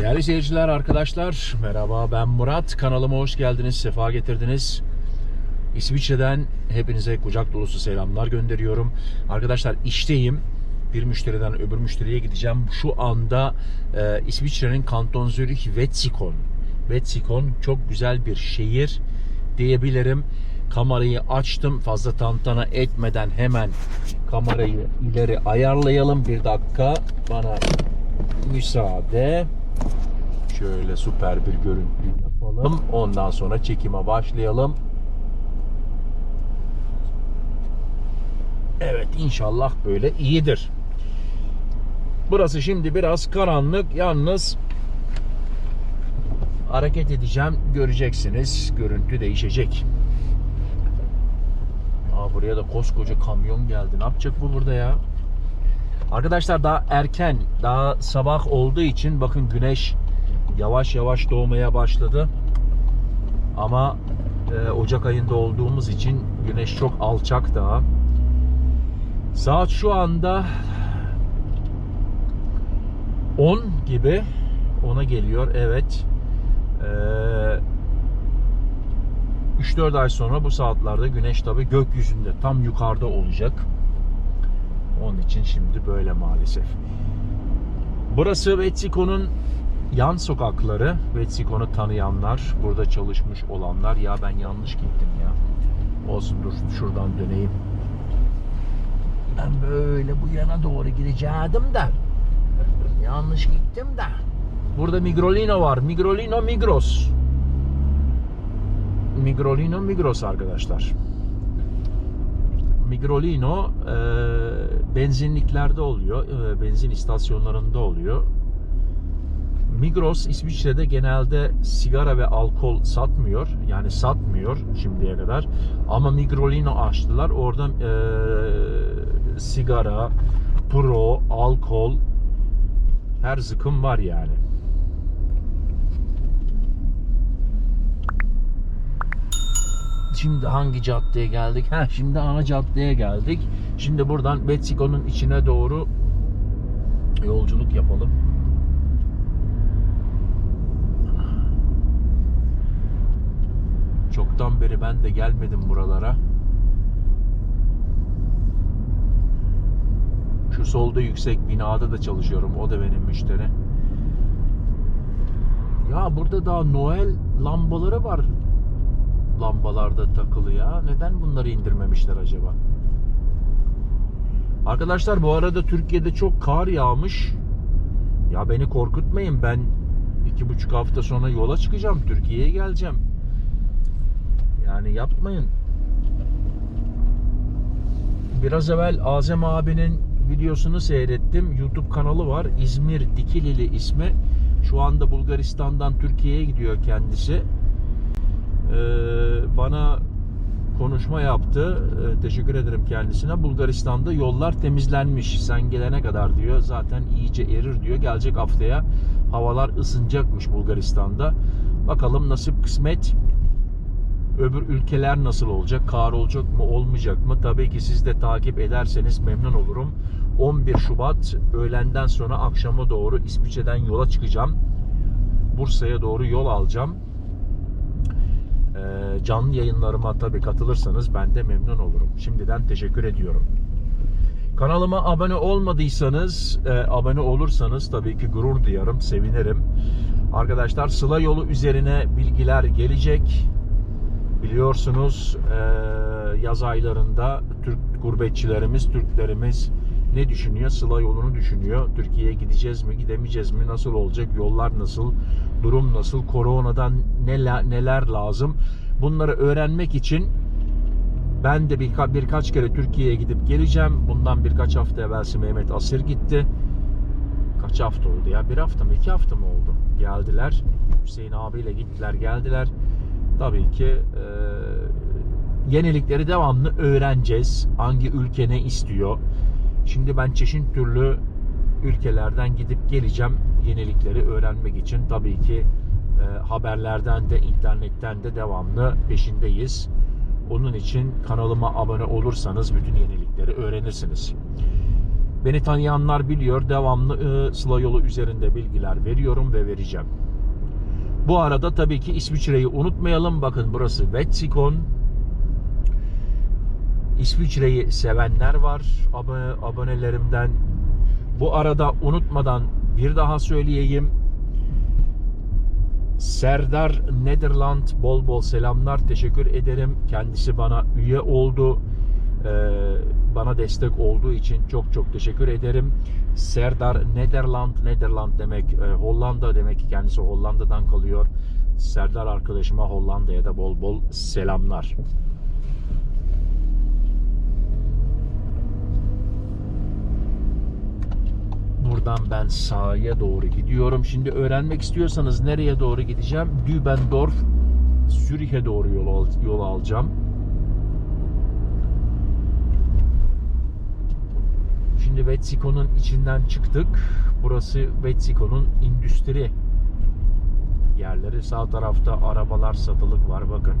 Değerli seyirciler, arkadaşlar merhaba ben Murat. Kanalıma hoş geldiniz, sefa getirdiniz. İsviçre'den hepinize kucak dolusu selamlar gönderiyorum. Arkadaşlar işteyim. Bir müşteriden öbür müşteriye gideceğim. Şu anda e, İsviçre'nin Kanton Zürich Wetzikon. Wetzikon çok güzel bir şehir diyebilirim. Kamerayı açtım. Fazla tantana etmeden hemen kamerayı ileri ayarlayalım. Bir dakika bana müsaade. Şöyle süper bir görüntü yapalım. Ondan sonra çekime başlayalım. Evet inşallah böyle iyidir. Burası şimdi biraz karanlık. Yalnız hareket edeceğim. Göreceksiniz. Görüntü değişecek. Aa, buraya da koskoca kamyon geldi. Ne yapacak bu burada ya? Arkadaşlar daha erken, daha sabah olduğu için bakın güneş yavaş yavaş doğmaya başladı. Ama e, Ocak ayında olduğumuz için güneş çok alçak daha. Saat şu anda 10 gibi ona geliyor. Evet. Ee, 3-4 ay sonra bu saatlerde güneş tabi gökyüzünde tam yukarıda olacak. Onun için şimdi böyle maalesef. Burası Vetsiko'nun yan sokakları. Vetsiko'nu tanıyanlar, burada çalışmış olanlar. Ya ben yanlış gittim ya. Olsun dur şuradan döneyim. Ben böyle bu yana doğru gidecektim de. Yanlış gittim de. Burada Migrolino var. Migrolino Migros. Migrolino Migros arkadaşlar. Migrolino e, benzinliklerde oluyor. E, benzin istasyonlarında oluyor. Migros İsviçre'de genelde sigara ve alkol satmıyor. Yani satmıyor şimdiye kadar. Ama Migrolino açtılar. Orada e, sigara, pro, alkol her zıkım var yani. Şimdi hangi caddeye geldik? Ha, şimdi ana caddeye geldik. Şimdi buradan Betsiko'nun içine doğru yolculuk yapalım. Çoktan beri ben de gelmedim buralara. Şu solda yüksek binada da çalışıyorum. O da benim müşteri. Ya burada daha Noel lambaları var. Lambalarda takılı ya. Neden bunları indirmemişler acaba? Arkadaşlar bu arada Türkiye'de çok kar yağmış. Ya beni korkutmayın. Ben iki buçuk hafta sonra yola çıkacağım. Türkiye'ye geleceğim. Yani yapmayın. Biraz evvel Azem abinin videosunu seyrettim. YouTube kanalı var. İzmir Dikilili ismi. Şu anda Bulgaristan'dan Türkiye'ye gidiyor kendisi. Ee, bana konuşma yaptı. Ee, teşekkür ederim kendisine. Bulgaristan'da yollar temizlenmiş. Sen gelene kadar diyor. Zaten iyice erir diyor. Gelecek haftaya havalar ısınacakmış Bulgaristan'da. Bakalım nasip kısmet öbür ülkeler nasıl olacak? Kar olacak mı, olmayacak mı? Tabii ki siz de takip ederseniz memnun olurum. 11 Şubat öğlenden sonra akşama doğru İsviçre'den yola çıkacağım. Bursa'ya doğru yol alacağım. Ee, canlı yayınlarıma tabii katılırsanız ben de memnun olurum. Şimdiden teşekkür ediyorum. Kanalıma abone olmadıysanız, e, abone olursanız tabii ki gurur duyarım, sevinirim. Arkadaşlar Sıla yolu üzerine bilgiler gelecek. Biliyorsunuz e, yaz aylarında Türk gurbetçilerimiz, Türklerimiz ne düşünüyor? Sıla yolunu düşünüyor. Türkiye'ye gideceğiz mi, gidemeyeceğiz mi? Nasıl olacak? Yollar nasıl? Durum nasıl? Koronadan neler, lazım? Bunları öğrenmek için ben de birka, birkaç kere Türkiye'ye gidip geleceğim. Bundan birkaç hafta evvelsi Mehmet Asır gitti. Kaç hafta oldu ya? Bir hafta mı? iki hafta mı oldu? Geldiler. Hüseyin abiyle gittiler, geldiler tabii ki e, yenilikleri devamlı öğreneceğiz. Hangi ülke ne istiyor? Şimdi ben çeşit türlü ülkelerden gidip geleceğim yenilikleri öğrenmek için. Tabii ki e, haberlerden de internetten de devamlı peşindeyiz. Onun için kanalıma abone olursanız bütün yenilikleri öğrenirsiniz. Beni tanıyanlar biliyor. Devamlı e, Sıla yolu üzerinde bilgiler veriyorum ve vereceğim. Bu arada tabii ki İsviçre'yi unutmayalım. Bakın burası Wetsikon. İsviçre'yi sevenler var abone, abonelerimden. Bu arada unutmadan bir daha söyleyeyim. Serdar Nederland bol bol selamlar. Teşekkür ederim. Kendisi bana üye oldu. Ee, bana destek olduğu için çok çok teşekkür ederim. Serdar Nederland, Nederland demek e, Hollanda demek ki kendisi Hollanda'dan kalıyor. Serdar arkadaşıma Hollanda'ya da bol bol selamlar. Buradan ben sağa doğru gidiyorum. Şimdi öğrenmek istiyorsanız nereye doğru gideceğim? Dübendorf, Zürih'e doğru yol, yol alacağım. Şimdi Wetsiko'nun içinden çıktık. Burası Wetsiko'nun endüstri yerleri. Sağ tarafta arabalar satılık var bakın.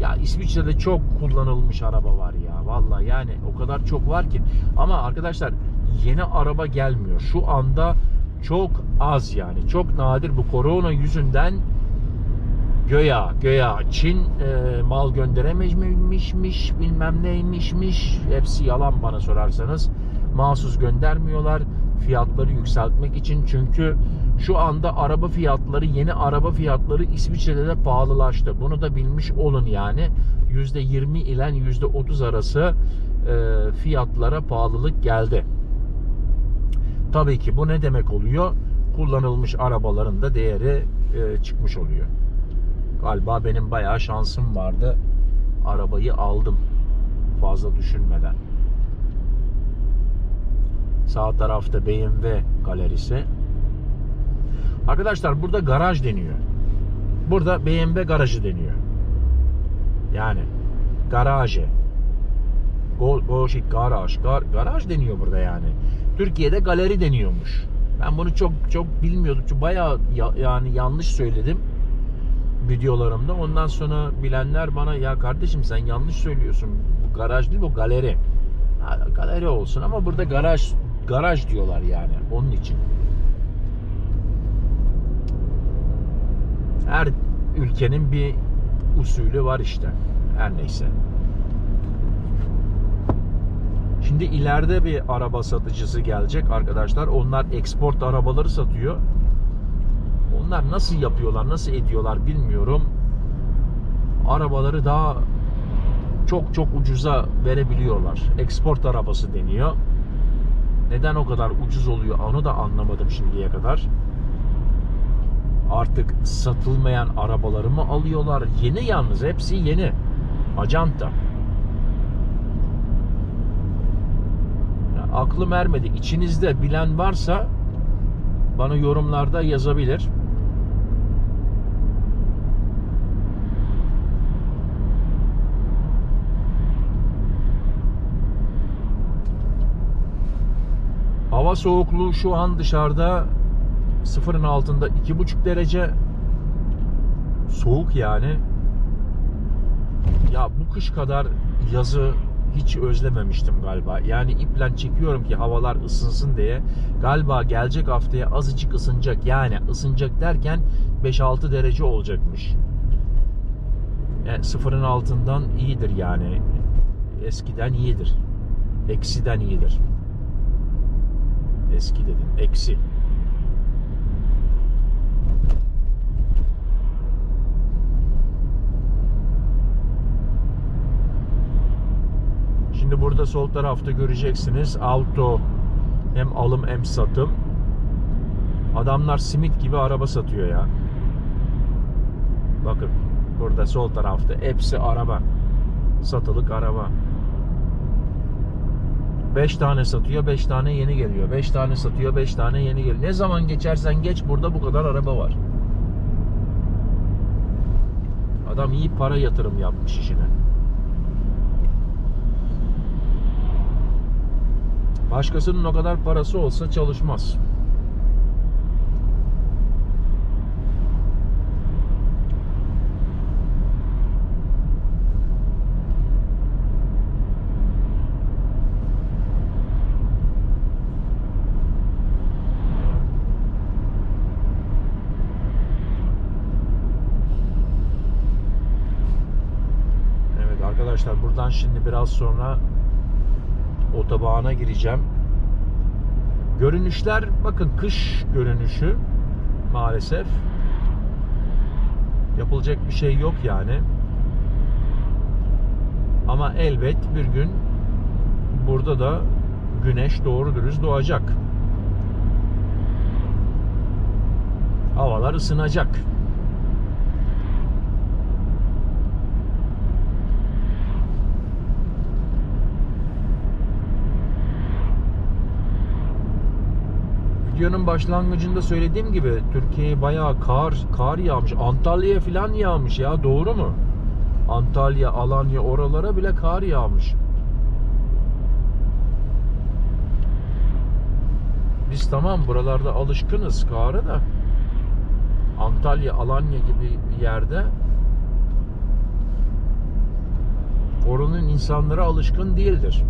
Ya İsviçre'de çok kullanılmış araba var ya. Vallahi yani o kadar çok var ki. Ama arkadaşlar yeni araba gelmiyor. Şu anda çok az yani. Çok nadir bu korona yüzünden göya göya Çin e, mal gönderememişmiş bilmem neymişmiş. Hepsi yalan bana sorarsanız. Mahsus göndermiyorlar fiyatları yükseltmek için. Çünkü şu anda araba fiyatları, yeni araba fiyatları İsviçre'de de pahalılaştı. Bunu da bilmiş olun yani. %20 ile %30 arası e, fiyatlara pahalılık geldi. Tabii ki bu ne demek oluyor? Kullanılmış arabaların da değeri e, çıkmış oluyor. Galiba benim bayağı şansım vardı. Arabayı aldım fazla düşünmeden. Sağ tarafta BMW galerisi. Arkadaşlar burada garaj deniyor. Burada BMW garajı deniyor. Yani garaje. Go, Goşik garaj. Gar, garaj deniyor burada yani. Türkiye'de galeri deniyormuş. Ben bunu çok çok bilmiyordum. Çünkü bayağı ya, yani yanlış söyledim videolarımda. Ondan sonra bilenler bana ya kardeşim sen yanlış söylüyorsun. Bu garaj değil bu galeri. Ha, galeri olsun ama burada garaj garaj diyorlar yani onun için. Her ülkenin bir usulü var işte. Her neyse. Şimdi ileride bir araba satıcısı gelecek arkadaşlar. Onlar export arabaları satıyor. Onlar nasıl yapıyorlar, nasıl ediyorlar bilmiyorum. Arabaları daha çok çok ucuza verebiliyorlar. Export arabası deniyor. Neden o kadar ucuz oluyor onu da anlamadım şimdiye kadar. Artık satılmayan arabaları mı alıyorlar? Yeni yalnız hepsi yeni. Acanta. Ya, aklım ermedi. İçinizde bilen varsa bana yorumlarda yazabilir. Hava soğukluğu şu an dışarıda sıfırın altında iki buçuk derece soğuk yani. Ya bu kış kadar yazı hiç özlememiştim galiba. Yani iple çekiyorum ki havalar ısınsın diye. Galiba gelecek haftaya azıcık ısınacak. Yani ısınacak derken 5-6 derece olacakmış. Yani sıfırın altından iyidir yani. Eskiden iyidir. Eksiden iyidir. Eski dedim. Eksi. Şimdi burada sol tarafta göreceksiniz. Auto hem alım hem satım. Adamlar simit gibi araba satıyor ya. Bakın burada sol tarafta hepsi araba. Satılık araba. 5 tane satıyor, 5 tane yeni geliyor. 5 tane satıyor, 5 tane yeni geliyor. Ne zaman geçersen geç burada bu kadar araba var. Adam iyi para yatırım yapmış işine. Başkasının o kadar parası olsa çalışmaz. Arkadaşlar. Buradan şimdi biraz sonra otobana gireceğim. Görünüşler bakın kış görünüşü maalesef. Yapılacak bir şey yok yani. Ama elbet bir gün burada da güneş doğru dürüst doğacak. Havalar ısınacak. Videonun başlangıcında söylediğim gibi Türkiye'ye bayağı kar kar yağmış. Antalya'ya falan yağmış ya doğru mu? Antalya, Alanya oralara bile kar yağmış. Biz tamam buralarda alışkınız kara da Antalya, Alanya gibi bir yerde oranın insanları alışkın değildir.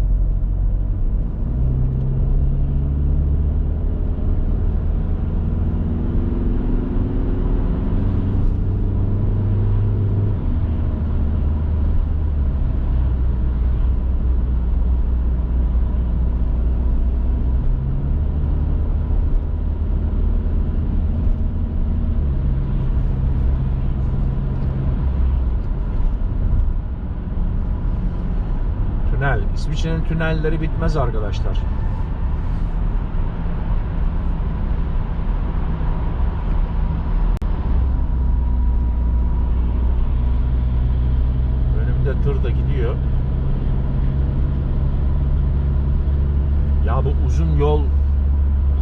Tünel. İsviçre'nin tünelleri bitmez arkadaşlar. Önümde tır da gidiyor. Ya bu uzun yol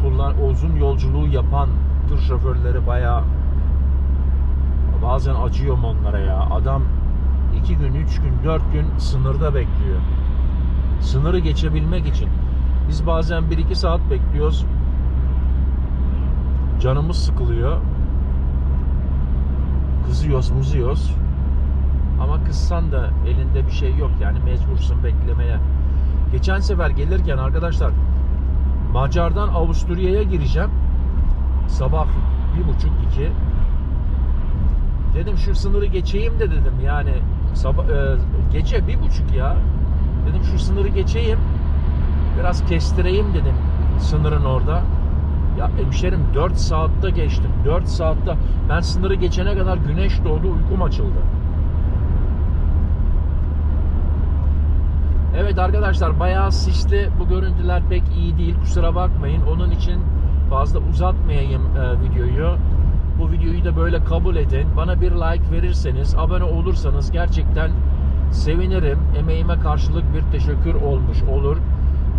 kullan uzun yolculuğu yapan tır şoförleri bayağı bazen acıyorum onlara ya. Adam iki gün, üç gün, dört gün sınırda bekliyor. Sınırı geçebilmek için. Biz bazen bir iki saat bekliyoruz. Canımız sıkılıyor. Kızıyoruz, muzuyoruz. Ama kızsan da elinde bir şey yok. Yani mecbursun beklemeye. Geçen sefer gelirken arkadaşlar Macar'dan Avusturya'ya gireceğim. Sabah bir buçuk iki. Dedim şu sınırı geçeyim de dedim yani sabah e, gece bir buçuk ya. Dedim şu sınırı geçeyim. Biraz kestireyim dedim sınırın orada. Ya hemşerim 4 saatte geçtim. 4 saatte ben sınırı geçene kadar güneş doğdu uykum açıldı. Evet arkadaşlar bayağı sisli bu görüntüler pek iyi değil kusura bakmayın. Onun için fazla uzatmayayım e, videoyu. Bu videoyu da böyle kabul edin. Bana bir like verirseniz, abone olursanız gerçekten sevinirim. Emeğime karşılık bir teşekkür olmuş olur.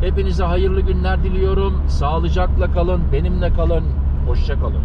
Hepinize hayırlı günler diliyorum. Sağlıcakla kalın, benimle kalın. Hoşça kalın.